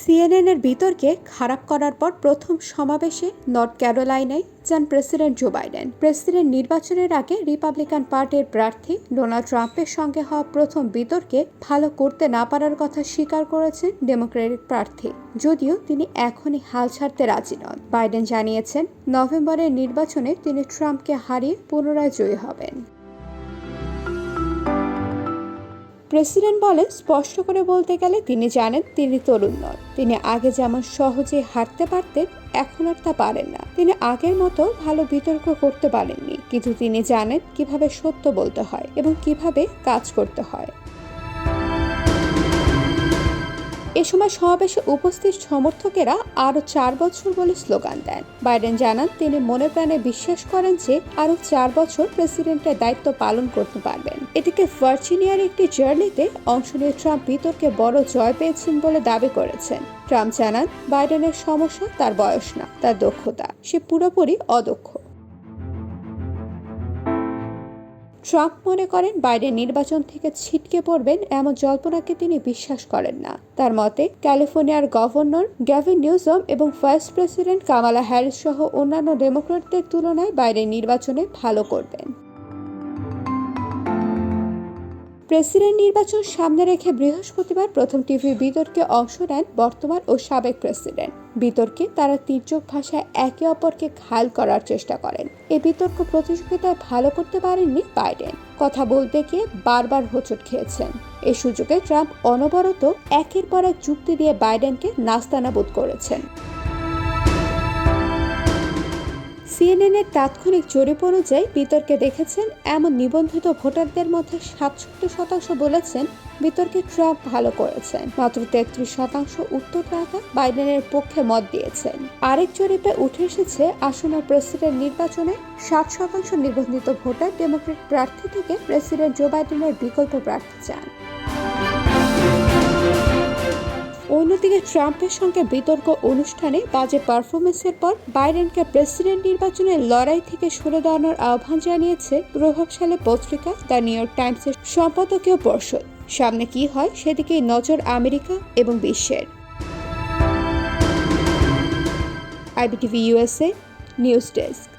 CNN এর বিতর্কে খারাপ করার পর প্রথম সমাবেশে নর্থ ক্যারোলাইনায় যান প্রেসিডেন্ট জো বাইডেন। প্রেসিডেন্ট নির্বাচনের আগে রিপাবলিকান পার্টির প্রার্থী ডোনাল্ড ট্রাম্পের সঙ্গে হওয়া প্রথম বিতর্কে ভালো করতে না পারার কথা স্বীকার করেছেন ডেমোক্রেটিক প্রার্থী, যদিও তিনি এখনই হাল ছাড়তে রাজি নন। বাইডেন জানিয়েছেন, নভেম্বরের নির্বাচনে তিনি ট্রাম্পকে হারিয়ে পুনরায় জয়ী হবেন। প্রেসিডেন্ট বলেন স্পষ্ট করে বলতে গেলে তিনি জানেন তিনি তরুণ নন। তিনি আগে যেমন সহজে হাঁটতে পারতেন, এখন আর তা পারেন না। তিনি আগের মতো ভালো বিতর্ক করতে পারেননি, কিন্তু তিনি জানেন কীভাবে সত্য বলতে হয় এবং কীভাবে কাজ করতে হয়। সময় সমাবেশে উপস্থিত সমর্থকেরা আরও চার বছর বলে স্লোগান দেন। বাইডেন জানান, তিনি মনে প্রাণে বিশ্বাস করেন যে আরও চার বছর প্রেসিডেন্টের দায়িত্ব পালন করতে পারবেন। এদিকে ভার্জিনিয়ার একটি জার্নিতে অংশ নিয়ে ট্রাম্প বিতর্কে বড় জয় পেয়েছেন বলে দাবি করেছেন। ট্রাম্প জানান, বাইডেনের সমস্যা তার বয়স না, তার দক্ষতা। সে পুরোপুরি অদক্ষ। ট্রাম্প মনে করেন বাইডেন নির্বাচন থেকে ছিটকে পড়বেন এমন জল্পনাকে তিনি বিশ্বাস করেন না। তার মতে, ক্যালিফোর্নিয়ার গভর্নর গ্যাভিন নিউজম এবং ভাইস প্রেসিডেন্ট কামালা হ্যারিস সহ অন্যান্য ডেমোক্রেটদের তুলনায় বাইডেন নির্বাচনে ভালো করবেন। প্রেসিডেন্ট নির্বাচন সামনে রেখে বৃহস্পতিবার প্রথম টিভি বিতর্কে অংশ নেন বর্তমান ও সাবেক প্রেসিডেন্ট। বিতর্কে তারা তির্যক ভাষায় একে অপরকে ঘায়ল করার চেষ্টা করেন। এই বিতর্ক প্রতিযোগিতায় ভালো করতে পারেননি বাইডেন। কথা বলতে গিয়ে বারবার হোঁচট খেয়েছেন। এ সুযোগে ট্রাম্প অনবরত একের পর এক যুক্তি দিয়ে বাইডেনকে নাস্তানাবুদ করেছেন। সিএনএন এর তাৎক্ষণিক জরিপ অনুযায়ী বিতর্কে দেখেছেন এমন নিবন্ধিত ভোটারদের মধ্যে সাতষট্টি শতাংশ বলেছেন বিতর্কে ট্রাম্প ভালো করেছেন। মাত্র তেত্রিশ শতাংশ উত্তরদাতা বাইডেনের পক্ষে মত দিয়েছেন। আরেক জরিপে উঠে এসেছে, আসন্ন প্রেসিডেন্ট নির্বাচনে ষাট শতাংশ নিবন্ধিত ভোটার ডেমোক্রেট প্রার্থী থেকে প্রেসিডেন্ট জো বাইডেনের বিকল্প প্রার্থী চান। অন্যদিকে ট্রাম্পের সঙ্গে বিতর্ক অনুষ্ঠানে বাজে পারফরমেন্সের পর বাইডেনকে প্রেসিডেন্ট নির্বাচনের লড়াই থেকে সরে দাঁড়ানোর আহ্বান জানিয়েছে প্রভাবশালী পত্রিকা দ্য নিউ ইয়র্ক টাইমসের সম্পাদকীয় পর্ষদ। সামনে কি হয় সেদিকেই নজর আমেরিকা এবং বিশ্বের। IBTV USA news desk.